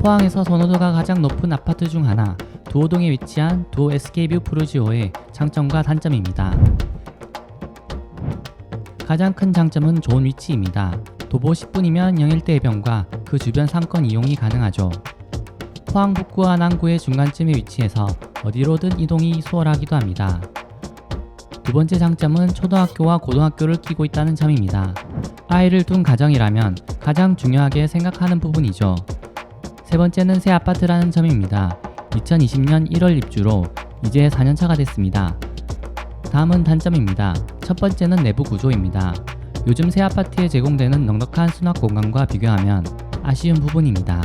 포항에서 선호도가 가장 높은 아파트 중 하나 두호동에 위치한 두 SK뷰 프루지오의 장점과 단점입니다. 가장 큰 장점은 좋은 위치입니다. 도보 10분이면 영일대 해변과 그 주변 상권 이용이 가능하죠. 포항 북구와 남구의 중간쯤에 위치해서 어디로든 이동이 수월하기도 합니다. 두 번째 장점은 초등학교와 고등학교를 끼고 있다는 점입니다. 아이를 둔 가정이라면 가장 중요하게 생각하는 부분이죠. 세 번째는 새 아파트라는 점입니다. 2020년 1월 입주로 이제 4년차가 됐습니다. 다음은 단점입니다. 첫 번째는 내부 구조입니다. 요즘 새 아파트에 제공되는 넉넉한 수납 공간과 비교하면 아쉬운 부분입니다.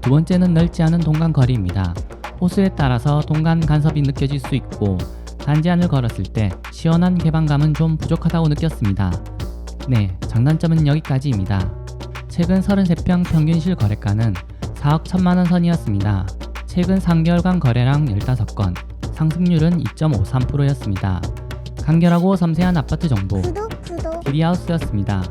두 번째는 넓지 않은 동간 거리입니다. 호수에 따라서 동간 간섭이 느껴질 수 있고 단지 안을 걸었을 때 시원한 개방감은 좀 부족하다고 느꼈습니다. 네, 장단점은 여기까지입니다. 최근 33평 평균 실 거래가는 4억 1천만 원 선이었습니다. 최근 3개월간 거래량 15건, 상승률은 2.53%였습니다. 간결하고 섬세한 아파트 정보, 구독 구독 기리하우스였습니다.